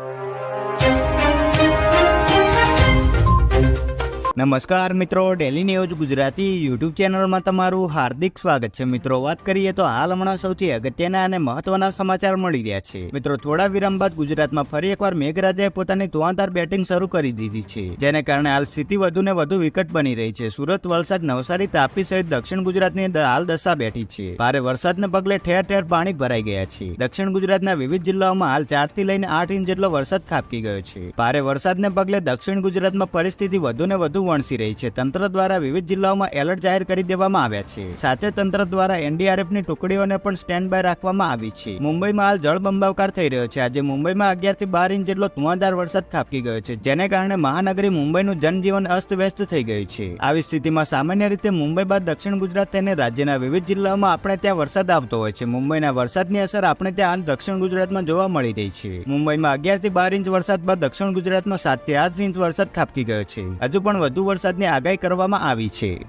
you. નમસ્કાર મિત્રો daily news Gujarati YouTube ચેનલમાં તમારું હાર્દિક સ્વાગત છે. મિત્રો, વાત કરીએ તો હાલ હમણાં સૌથી અગત્યના અને મહત્વના સમાચાર મળી રહ્યા છે. મિત્રો, થોડા વિરામ બાદ ગુજરાતમાં ફરી એકવાર મેઘરાજાએ પોતાની ધુઆંધાર બેટિંગ શરૂ કરી દીધી છે, જેને કારણે હાલ સ્થિતિ વધુ ને વધુ વિકટ બની રહી છે. સુરત, વલસાડ, નવસારી, તાપી સહિત દક્ષિણ ગુજરાતની હાલ દશા બેઠી છે. ભારે વરસાદને પગલે ઠેર ઠેર પાણી ભરાઈ ગયા છે. દક્ષિણ ગુજરાતના વિવિધ જિલ્લાઓમાં હાલ ચારથી લઈને આઠ ઇંચ જેટલો વરસાદ ખાબકી ગયો છે. ભારે વરસાદને પગલે દક્ષિણ ગુજરાતમાં પરિસ્થિતિ વધુ ને વધુ વણસી રહી છે. તંત્ર દ્વારા વિવિધ જિલ્લાઓમાં એલર્ટ જાહેર કરી દેવામાં આવ્યા છે. સાથે તંત્ર દ્વારા એનડીઆરએફની ટુકડીઓને પણ સ્ટેન્ડ બાય રાખવામાં આવી છે. મુંબઈમાં હાલ જળબંબાવકાર થઈ રહ્યો છે. આજે મુંબઈમાં અગિયારથી બાર ઇંચ જેટલો ધુઆંધાર વરસાદ ખાબકી ગયો છે, જેને કારણે મહાનગરી મુંબઈનું જનજીવન અસ્તવ્યસ્ત થઈ ગયું છે. આવી સ્થિતિમાં સામાન્ય રીતે મુંબઈ બાદ દક્ષિણ ગુજરાત થઈને રાજ્યના વિવિધ જિલ્લાઓમાં આપણે ત્યાં વરસાદ આવતો હોય છે. મુંબઈના વરસાદની અસર આપણે ત્યાં હાલ દક્ષિણ ગુજરાતમાં જોવા મળી રહી છે. મુંબઈમાં અગિયારથી બાર ઇંચ વરસાદ બાદ દક્ષિણ ગુજરાતમાં સાતથી આઠ ઇંચ વરસાદ ખાબકી ગયો છે. હજુ પણ વધુ વરસાદની આગાહી કરવામાં આવી છે.